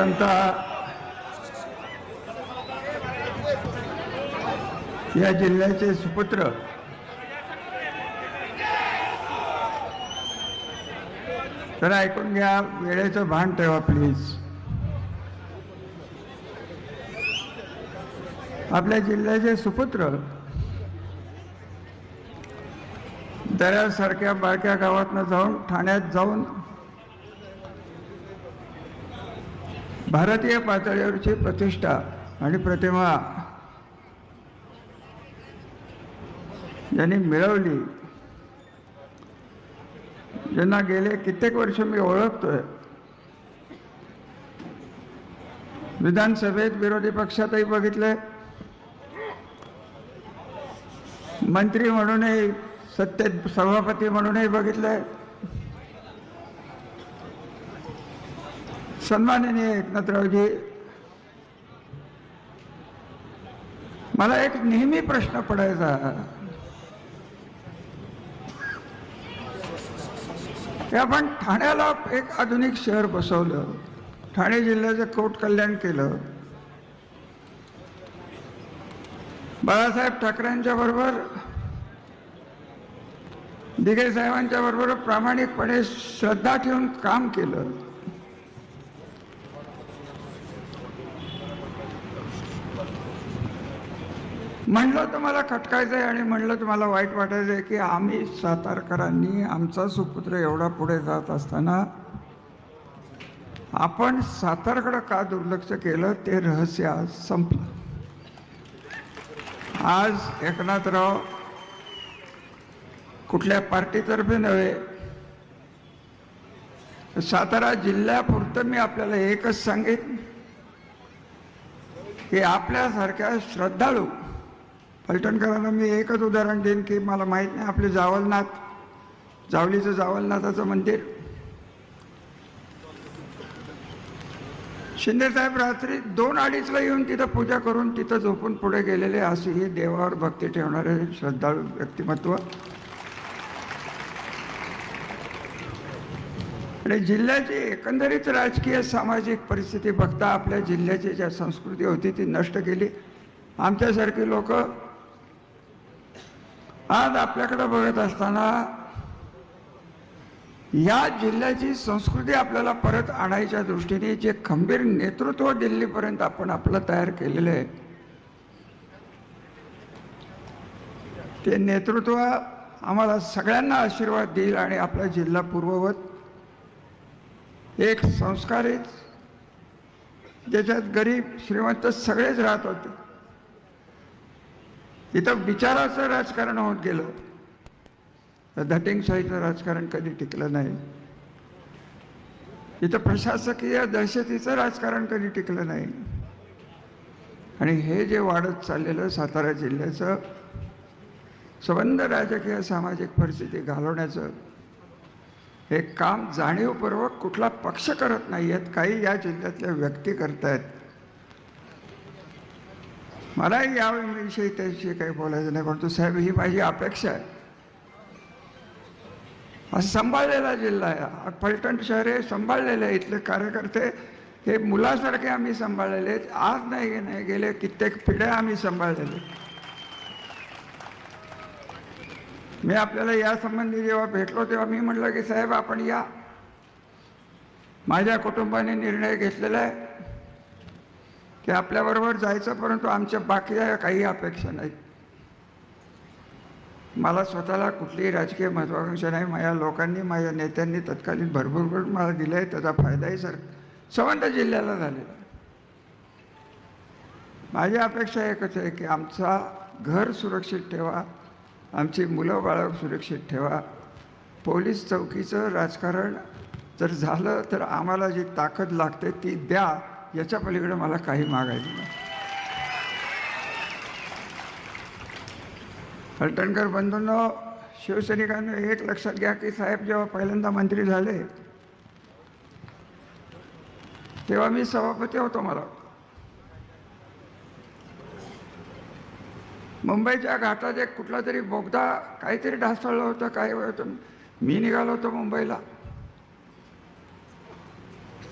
प्रथमतः या जिल्ह्याचे सुपुत्र तर ऐकून घ्या वेळेचं भान ठेवा प्लीज आपल्या जिल्ह्याचे सुपुत्र दऱ्यासारख्या बारक्या गावातनं जाऊन ठाण्यात जाऊन भारतीय पातळीवरची प्रतिष्ठा आणि प्रतिमा ज्यांनी मिळवली. ज्यांना गेले कित्येक वर्ष मी ओळखतोय. विधानसभेत विरोधी पक्षातही बघितले. मंत्री म्हणूनही सत्तेत सभापती म्हणूनही बघितले. सन्माननीय एकनाथरावजी मला एक नेहमी प्रश्न पडायचा. की आपण ठाण्याला एक आधुनिक शहर बसवलं ठाणे जिल्ह्याचं कोट कल्याण केलं. बाळासाहेब ठाकरेंच्या बरोबर दिघे साहेबांच्या बरोबर प्रामाणिकपणे श्रद्धा ठेवून काम केलं. म्हणलं तर मला खटकायचं आहे आणि म्हणलं तर मला वाईट वाटायचं आहे की आम्ही सातारकरांनी आमचा सुपुत्र एवढा पुढे जात असताना आपण सातारकडं का दुर्लक्ष केलं ते रहस्य आज संपलं. आज एकनाथराव कुठल्या पार्टीतर्फे नव्हे सातारा जिल्ह्यापुरतं मी आपल्याला एकच सांगेन की आपल्यासारख्या श्रद्धाळू पलटणकरांना मी एकच उदाहरण देईन की मला माहीत नाही आपले जावलनाथ जावलीचं जावलनाथाचं मंदिर. शिंदेसाहेब रात्री दोन अडीचला येऊन तिथं पूजा करून तिथं झोपून पुढे गेलेले असे हे देवावर भक्ती ठेवणारे श्रद्धाळू व्यक्तिमत्व. आणि जिल्ह्याची एकंदरीत राजकीय सामाजिक परिस्थिती बघता आपल्या जिल्ह्याची ज्या संस्कृती होती ती नष्ट केली. आमच्यासारखी लोक आज आपल्याकडे बघत असताना या जिल्ह्याची संस्कृती आपल्याला परत आणायच्या दृष्टीने जे खंबीर नेतृत्व दिल्लीपर्यंत आपण आपलं तयार केलेलं आहे ते नेतृत्व आम्हाला सगळ्यांना आशीर्वाद देईल आणि आपला जिल्हा पूर्ववत एक संस्कारित ज्याच्यात गरीब श्रीमंत सगळेच राहत होते. इथं विचाराचं राजकारण होत गेलं. तर धटिंगशाहीचं राजकारण कधी टिकलं नाही. इथं प्रशासकीय दहशतीचं राजकारण कधी टिकलं नाही. आणि हे जे वाढत चाललेलं सातारा जिल्ह्याचं संबंध राजकीय सामाजिक परिस्थिती घालवण्याचं हे काम जाणीवपूर्वक कुठला पक्ष करत नाही आहेत काही या जिल्ह्यातल्या व्यक्ती करत आहेत मलाही याविषयी त्याविषयी काही बोलायचं नाही परंतु साहेब ही माझी अपेक्षा आहे. असं सांभाळलेला जिल्हा आहे. फलटण शहर हे सांभाळलेलं आहे. इथले कार्यकर्ते हे मुलासारखे आम्ही सांभाळलेले आहेत. आज नाही नाही गेले कित्येक पिढ्या आम्ही सांभाळलेले मी आपल्याला या संबंधी जेव्हा भेटलो तेव्हा मी म्हटलं की साहेब आपण या. माझ्या कुटुंबाने निर्णय घेतलेला आहे. ते आपल्याबरोबर जायचं परंतु आमच्या बाकीच्या काही अपेक्षा नाहीत मला स्वतःला कुठलीही राजकीय महत्वाकांक्षा नाही. माझ्या लोकांनी माझ्या नेत्यांनी तत्कालीन भरपूर करून मला दिलं आहे त्याचा फायदाही सर संबंध जिल्ह्याला झालेला माझी अपेक्षा एकच आहे की आमचा घर सुरक्षित ठेवा आमची मुलं बाळं सुरक्षित ठेवा. पोलीस चौकीचं राजकारण जर झालं तर आम्हाला जी ताकद लागते ती द्या. याच्या पलीकडे मला काही मागायचं नाही. फलटणकर बंधूंनो शिवसैनिकांना एक लक्षात घ्या की साहेब जेव्हा पहिल्यांदा मंत्री झाले तेव्हा मी सभापती होतो मला. मुंबईच्या घाटात एक कुठला तरी बोगदा काहीतरी ढासळलं होतं काय होतं मी निघालो होतो मुंबईला.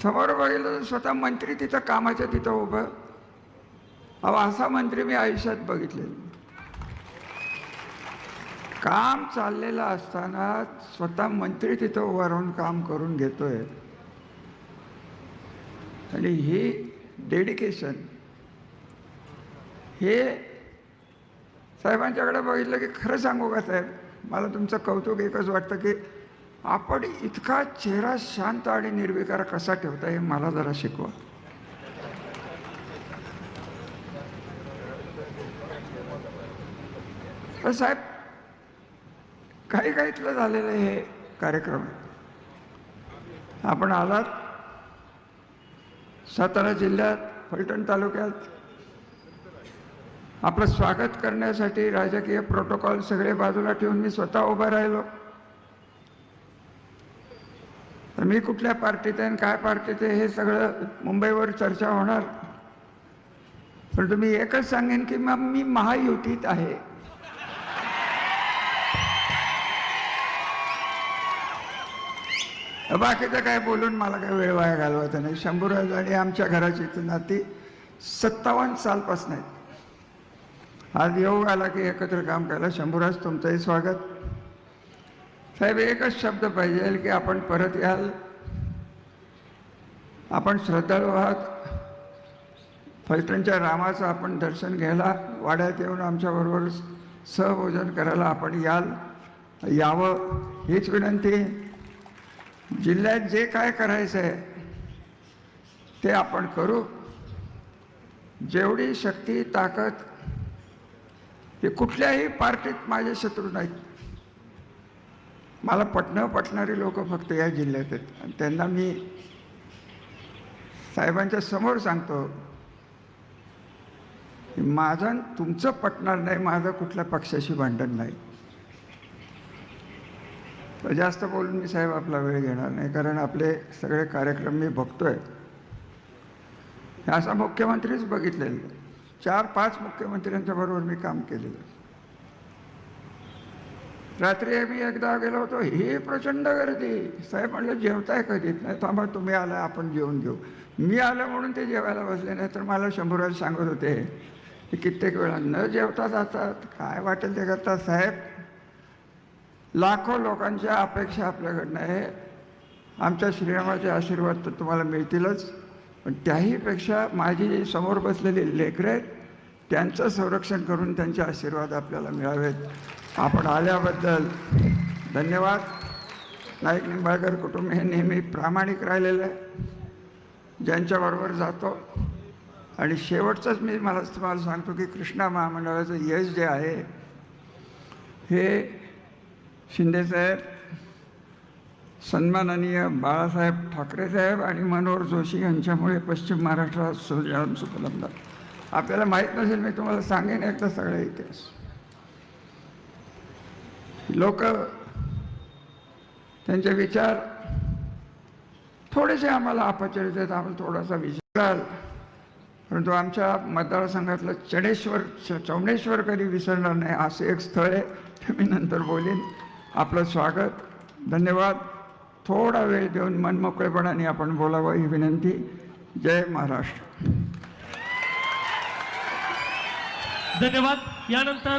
समोर बघितलं तर स्वतः मंत्री तिथं कामाच्या तिथं उभं. अहो असा मंत्री मी आयुष्यात बघितले काम चाललेलं असताना स्वतः मंत्री तिथं उभा राहून काम करून घेतोय. आणि ही डेडिकेशन हे साहेबांच्याकडे बघितलं की खरं सांगू का साहेब? मला तुमचं कौतुक एकच वाटतं की आपण इतका चेहरा शांत आणि निर्विकार कसा ठेवता हे मला जरा शिकवा. तर साहेब काही काहीतलं झालेलं हे कार्यक्रम. आपण आलात. सातारा जिल्ह्यात फलटण तालुक्यात. आपलं स्वागत करण्यासाठी राजकीय प्रोटोकॉल सगळे बाजूला ठेवून मी स्वतः उभा राहिलो. तर मी कुठल्या पार्टीत आहे आणि काय पार्टीत आहे हे सगळं मुंबईवर चर्चा होणार. पण तुम्ही एकच सांगेन की मग मी महायुतीत आहे. बाकीचं काय बोलून मला काय वेळ वाया घालवायचा नाही. शंभूराज आणि आमच्या घराची ती नाती सत्तावन्न सालपासून आहेत. आज योग आला की एकत्र काम करायला शंभूराज तुमचंही स्वागत. साहेब एकच शब्द पाहिजे की आपण परत याल. आपण श्रद्धाळू आहात. फलटणच्या रामाचं आपण दर्शन घ्यायला वाड्यात येऊन आमच्याबरोबर सहभोजन करायला आपण याल. यावं हीच विनंती. जिल्ह्यात जे काय करायचं आहे ते आपण करू. जेवढी शक्ती ताकद हे कुठल्याही पार्टीत माझे शत्रू नाहीत. मला पटणं पटणारी लोक फक्त या जिल्ह्यात आहेत. आणि त्यांना मी साहेबांच्या समोर सांगतो की माझं आणि तुमचं पटणार नाही माझं कुठल्या पक्षाशी भांडण नाही. तर जास्त बोलून मी साहेब आपला वेळ घेणार नाही कारण आपले सगळे कार्यक्रम मी बघतोय. असा मुख्यमंत्रीच बघितलेलं. चार पाच मुख्यमंत्र्यांच्या बरोबर मी काम केलेलं. रात्री मी एकदा गेलो होतो. ही प्रचंड गर्दी. साहेब म्हणलं जेवताय कधीच नाही थांबा तुम्ही आला आपण जेवून घेऊ. मी आलं म्हणून ते जेवायला बसले. नाही तर मला शंभूराज सांगत होते की कित्येक वेळा न जेवता जातात. काय वाटेल ते करतात साहेब? लाखो लोकांच्या अपेक्षा आपल्याकडनं आहे. आमच्या श्रीरामाचे आशीर्वाद तर तुम्हाला मिळतीलच. पण त्याहीपेक्षा माझी जी समोर बसलेली लेकरं आहेत त्यांचं संरक्षण करून त्यांचे आशीर्वाद आपल्याला मिळावेत. आपण आल्याबद्दल धन्यवाद. नाईक निंबाळकर कुटुंब हे नेहमी प्रामाणिक राहिलेलं आहे. ज्यांच्याबरोबर जातो. आणि शेवटचंच मी मला तुम्हाला सांगतो की कृष्णा महामंडळाचं यश जे आहे हे शिंदेसाहेब सन्माननीय बाळासाहेब ठाकरे साहेब आणि मनोहर जोशी यांच्यामुळे पश्चिम महाराष्ट्रात सुजलाम सुपलब्ध. आपल्याला माहीत नसेल मी तुम्हाला सांगेन एकदा सगळे इतिहास. लोक त्यांचे विचार थोडेसे आम्हाला अपचरित आहेत आपण थोडासा विचार परंतु आमच्या मतदारसंघातलं चणेश्वर च- कधी विसरणार नाही असं एक स्थळ आहे ते मी नंतर बोलीन. आपलं स्वागत धन्यवाद. थोडा वेळ देऊन मनमोकळेपणाने आपण बोलावं ही विनंती. जय महाराष्ट्र. धन्यवाद. यानंतर